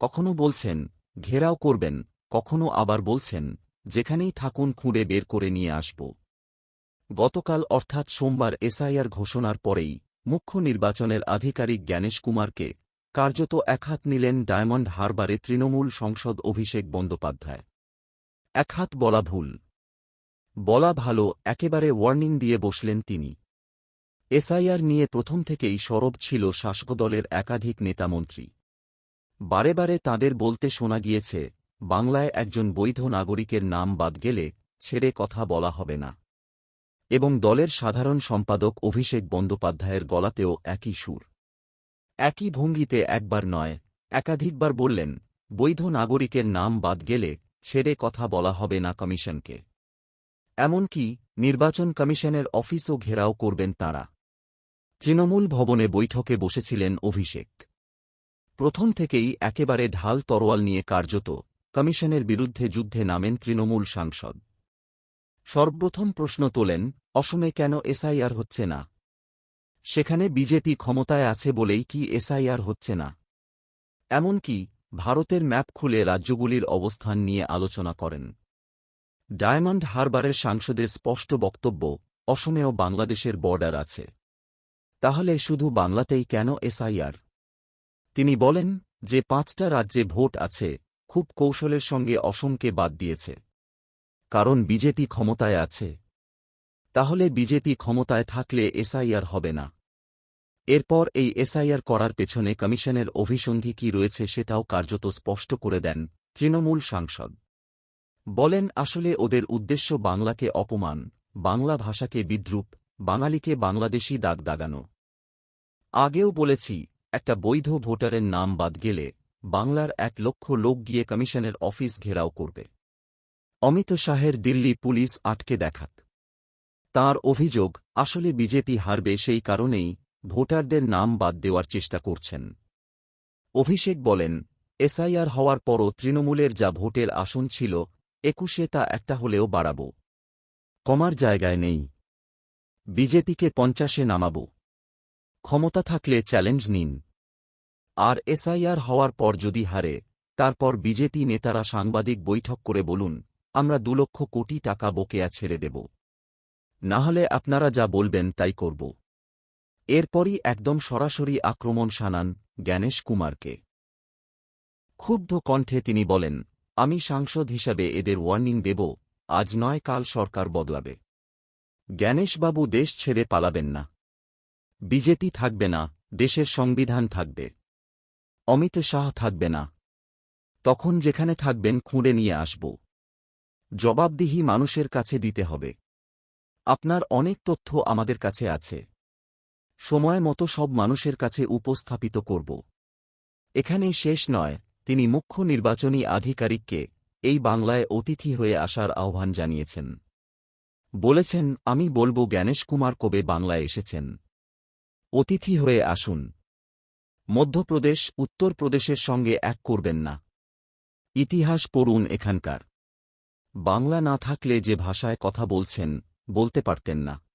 কখনো বলছেন, ঘেরাও করবেন। কখনো আবার বলছেন, যেখানেই থাকুন খুঁড়ে বের করে নিয়ে আসব। গতকাল অর্থাৎ সোমবার এসআইআর ঘোষণার পরেই মুখ্য নির্বাচনের আধিকারিক জ্ঞানেশ কুমারকে কার্যত একহাত নিলেন ডায়মন্ড হারবারে তৃণমূল সংসদ অভিষেক বন্দ্যোপাধ্যায়। একহাত বলা ভুল। বলা ভালো, একেবারে ওয়ার্নিং দিয়ে বসলেন তিনি। এসআইআর নিয়ে প্রথম থেকেই সরব ছিল শাসকদলের একাধিক নেতামন্ত্রী। বারে বারে তাঁদের বলতে শোনা গিয়েছে, বাংলায় একজন বৈধ নাগরিকের নাম বাদ গেলে ছেড়ে কথা বলা হবে না। এবং দলের সাধারণ সম্পাদক অভিষেক বন্দ্যোপাধ্যায়ের গলাতেও একই সুর। একই ভঙ্গিতে একবার নয়, একাধিকবার বললেন, বৈধ নাগরিকের নাম বাদ গেলে ছেড়ে কথা বলা হবে না কমিশনকে। এমনকি নির্বাচন কমিশনের অফিসও ঘেরাও করবেন তাঁরা। তৃণমূল ভবনে বৈঠকে বসেছিলেন অভিষেক। প্রথম থেকেই একেবারে ঢাল তরোয়াল নিয়ে কার্যত, কমিশনের বিরুদ্ধে যুদ্ধে নামেন তৃণমূল সাংসদ। সর্বপ্রথম প্রশ্ন তোলেন, অসমে কেন এসআইআর হচ্ছে না? সেখানে বিজেপি ক্ষমতায় আছে বলেই কি এসআইআর হচ্ছে না? এমনকি ভারতের ম্যাপ খুলে রাজ্যগুলির অবস্থান নিয়ে আলোচনা করেন। ডায়মন্ড হারবারের সাংসদের স্পষ্ট বক্তব্য, অসমেও বাংলাদেশের বর্ডার আছে। তাহলে শুধু বাংলাতেই কেন এসআইআর? তিনি বলেন যে পাঁচটা রাজ্যে ভোট আছে, খুব কৌশলের সঙ্গে অসমকে বাদ দিয়েছে। কারণ বিজেপি ক্ষমতায় আছে। তাহলে বিজেপি ক্ষমতায় থাকলে এসআইআর হবে না। এরপর এই এসআইআর করার পেছনে কমিশনের অভিসন্ধি কি রয়েছে সেটাও কার্যত স্পষ্ট করে দেন তৃণমূল সাংসদ। বলেন, আসলে ওদের উদ্দেশ্য বাংলাকে অপমান, বাংলা ভাষাকে বিদ্রুপ, বাঙালিকে বাংলাদেশি দাগ দাগানো। আগেও বলেছি একটা বৈধ ভোটারের নাম বাদ গেলে বাংলার এক লক্ষ লোক গিয়ে কমিশনের অফিস ঘেরাও করবে। অমিত শাহের দিল্লি পুলিশ আটকে দেখাক তার অভিযোগ, আসলে বিজেপি হারবে সেই কারণেই ভোটারদের নাম বাদ দেওয়ার চেষ্টা করছেন। অভিষেক বলেন, এসআইআর হওয়ার পরও তৃণমূলের যা ভোটের আসন ছিল, একুশে তা একটা হলেও বাড়াব। কমার জায়গায় নেই। বিজেপিকে পঞ্চাশে নামাব। ক্ষমতা থাকলে চ্যালেঞ্জ নিন। আর এসআইআর হওয়ার পর যদি হারে, তারপর বিজেপি নেতারা সাংবাদিক বৈঠক করে বলুন, আমরা দু লক্ষ কোটি টাকা বকেয়া ছেড়ে দেব। না হলে আপনারা যা বলবেন তাই করব। এরপরই একদম সরাসরি আক্রমণ শানান জ্ঞানেশ কুমারকে। ক্ষুব্ধ কণ্ঠে তিনি বলেন, আমি সাংসদ হিসাবে এদের ওয়ার্নিং দেব, আজ নয় কাল সরকার বদলাবে। জ্ঞানেশবাবু দেশ ছেড়ে পালাবেন না। বিজেপি থাকবে না, দেশের সংবিধান থাকবে। অমিত শাহ থাকবে না। তখন যেখানে থাকবেন খুঁড়ে নিয়ে আসব। জবাবদিহি মানুষের কাছে দিতে হবে। আপনার অনেক তথ্য আমাদের কাছে আছে। সময় মতো সব মানুষের কাছে উপস্থাপিত করব। এখানে শেষ নয়, তিনি মুখ্য নির্বাচনী আধিকারিককে এই বাংলায় অতিথি হয়ে আসার আহ্বান জানিয়েছেন। বলেছেন, আমি বলব, জ্ঞানেশ কুমার কবে বাংলায় এসেছেন? অতিথি হয়ে আসুন। মধ্যপ্রদেশ, উত্তরপ্রদেশের সঙ্গে এক করবেন না। ইতিহাস পড়ুন এখানকার। বাংলা না থাকলে যে ভাষায় কথা বলছেন, বলতে পারতেন না।